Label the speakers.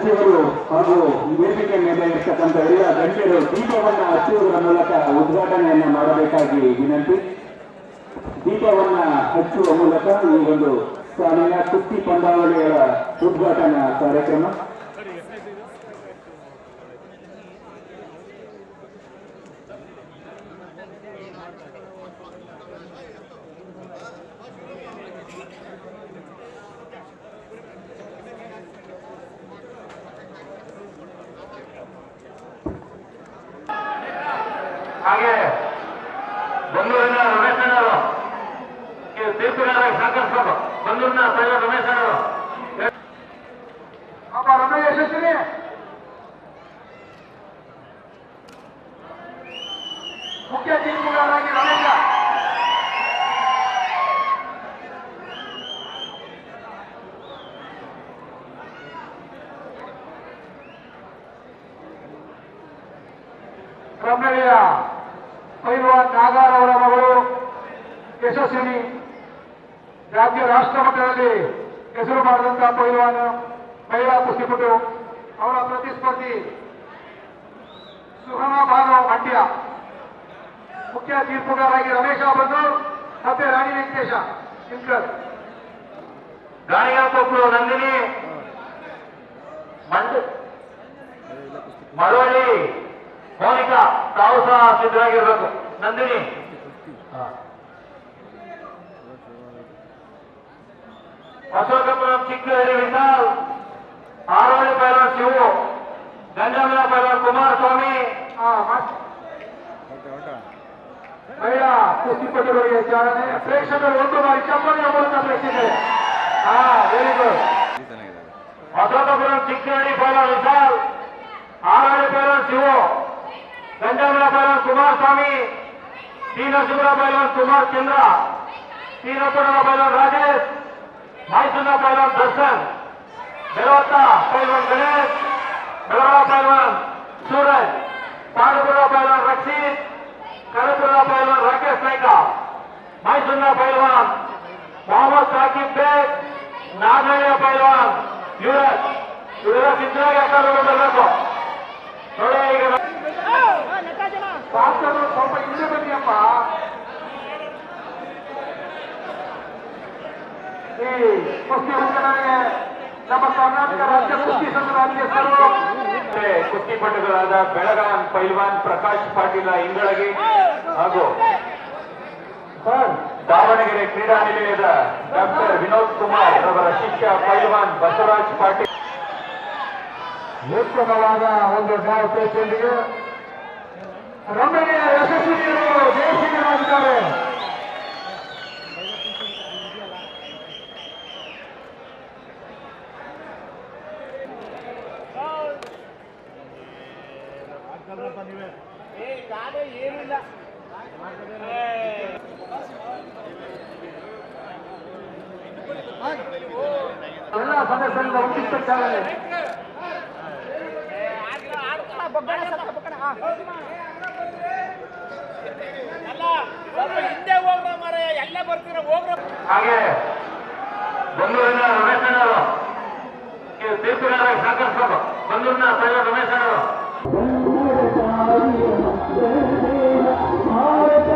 Speaker 1: ಸಚಿವರು ಹಾಗೂ ವೇದಿಕೆ ಮೇಲೆ ಇರ್ತಕ್ಕಂಥ ಎಲ್ಲ ಗಣ್ಯರು ದೀಪವನ್ನು ಹಚ್ಚುವುದರ ಮೂಲಕ ಉದ್ಘಾಟನೆಯನ್ನು ಮಾಡಬೇಕಾಗಿ ವಿನಂತಿ. ದೀಪವನ್ನ ಹಚ್ಚುವ ಮೂಲಕ ಈ ಒಂದು ಶಾಲೆಯ ಕುಸ್ತಿ ಪಂದ್ಯಾವಳಿಗಳ ಉದ್ಘಾಟನಾ ಕಾರ್ಯಕ್ರಮ.
Speaker 2: ಹಾಗೆ ಬೆಂಗಳೂರಿನ ರಮೇಶ್ ಅಣ್ಣವರು. ಈ ತೀರ್ಪುಗಾರರಿಗೆ ಸಹಕರಿಸಬೇಕು ಬೆಂಗಳೂರಿನ ಸೈವ ರಮೇಶ್
Speaker 3: ಯಶಸ್ವಿನಿ. ಮುಖ್ಯ ತೀರ್ಪುಗಾರರಾಗಿ ರಮೇಶ. ರಮ್ಯಳಿಯ ಪೈಲ್ವಾನ್ ನಾಗಾರ್ ಅವರ ಮಗಳು ಯಶಸ್ವಿನಿ. ರಾಜ್ಯ ರಾಷ್ಟ್ರ ಮಟ್ಟದಲ್ಲಿ ಹೆಸರು ಮಾಡಿದಂತಹ ಪೈಲ್ವಾನ್ ಮಹಿಳಾ ಕುಸ್ತಿಪಟು. ಅವರ ಪ್ರತಿಸ್ಪರ್ಧಿ ಸುಹನಾ ಭಾನು ಮಂಡ್ಯ. ಮುಖ್ಯ ತೀರ್ಪುಗಾರಾಗಿ ರಮೇಶ ಬಂದು ಮತ್ತೆ ರಾಣಿ ವೆಂಕಟೇಶ ಸಿಂಕರ್
Speaker 2: ತೋಪು ನಂದಿನಿ. ಮಂಡ ಮಳವಳ್ಳಿ ತಾವು ಸಹ ಸಿದ್ಧರಾಗಿರ್ಬೇಕು. ನಂದಿನಿ. ಅಶೋಕಪುರಂ ಚಿಕ್ಕಹಳ್ಳಿ ವಿಶಾಲ್ ಆರೋಳಿ ಪೈಲವಾನ್ ಶಿವು. ಗಂಜಾಮಲ ಪೈಲವಾನ್ ಕುಮಾರಸ್ವಾಮಿ.
Speaker 3: ಮಹಿಳಾ ಕುಸ್ತಿಪಟುಗಳಿಗೆ ಚಾಲನೆ. ಪ್ರೇಕ್ಷಕರು ಒಂದು ಬಾರಿ ಚಪ್ಪಲಿಯ ಮೂಲಕ ಹಾ ವೆರಿ ಗುಡ್
Speaker 2: ಅಶೋಕಪುರಂ ಚಿಕ್ಕಹಳ್ಳಿ ಪೈಲವಾನ್ ವಿಶಾಲ್ ಆರೋಳಿ ಪೈಲವಾನ್ ಶಿವು. ಕುಮಾರಸ್ವಾಮಿ ಟಿ ನರಸಿಂಹರ ಪೈಲವಾನ್ ಕುಮಾರ್ ಚಂದ್ರ ಟಿ ನಪುರದ ಪೈಲವಾನ್ ರಾಜೇಶ್ ಮೈಸೂರಿನ ಪೈಲವಾನ್ ದರ್ಶನ್ ಬೆಳವತ್ತ ಪೈಲವಾನ್ ಗಣೇಶ್ ಬೆಳಗಾವ ಪೈಲವಾನ್ ಸೂರಜ್ ಪಾಂಡುಪುರ ಪೈಲವಾನ್ ರಕ್ಷಿತ್ ಕನಕಪುರ ಪೈಲವಾನ್ ರಾಕೇಶ್ ನಾಯ್ಕ ಮೈಸೂರಿನ ಪೈಲವಾನ್ ಮೊಹಮ್ಮದ್ ಸಾಕಿಬ್ ಬೇಗ್ ನಾಗಳ್ಳಿಯ ಪೈಲವಾನ್ ಯುವರಾಜ್ ಇವರೆಲ್ಲ ಸಿದ್ಧರಾಗಿ ಅಕಾಡೆಮಿ ಬರಬೇಕು ನೋಡಿ ಈಗ
Speaker 3: ಶಾಸಕರು ಸ್ವಲ್ಪ ಹಿಂದೆ ಬನ್ನಿಯಪ್ಪ ಈ ಕುಸ್ತಿ ಉದ್ಘಾಟನೆಗೆ ನಮ್ಮ ಕರ್ನಾಟಕ ರಾಜ್ಯ ಕುಸ್ತಿ ಸಂಘದ ಅಧ್ಯಕ್ಷರು.
Speaker 1: ಕುಸ್ತಿ ಕುಸ್ತಿಪಟುಗಳಾದ ಬೆಳಗಾಂ ಪೈಲ್ವಾನ್ ಪ್ರಕಾಶ್ ಪಾಟೀಲ ಇಂಗಳಗಿ ಹಾಗೂ ದಾವಣಗೆರೆ ಕ್ರೀಡಾ ನಿಲಯದ ಡಾಕ್ಟರ್ ವಿನೋದ್ ಕುಮಾರ್ ಅವರ ಶಿಷ್ಯ ಪೈಲ್ವಾನ್ ಬಸವರಾಜ್ ಪಾಟೀಲ್.
Speaker 3: ಉತ್ತಮವಾದ ಒಂದು ಡ್ರಾವ್ ಪೇಚೊಂದಿಗೆ ರಮ್ಯೆಯ ಯಶಸ್ವಿನಿಯರು ಜಯಶೀಲರಾಗಿದ್ದಾರೆ ಎಲ್ಲ ಸದಸ್ಯರಿಂದ ಉಚಿತ ಚಾಲನೆ
Speaker 4: ಹಿಂದೆ ಹೋಗ್ರ ಮರ ಎಲ್ಲ ಬರ್ತೀರ ಹೋಗ್ರು.
Speaker 2: ಹಾಗೆ ಬೆಂಗಳೂರಿನ ರಮೇಶ್ ಅಣ್ಣವರು ತೀರ್ಪುಗಾರರಿಗೆ ಸಹಕರಿಸಬೇಕು ಬೆಂಗಳೂರಿನ ಸೈವ ರಮೇಶ್ ಅಣ್ಣವರು
Speaker 1: ಭಾರತ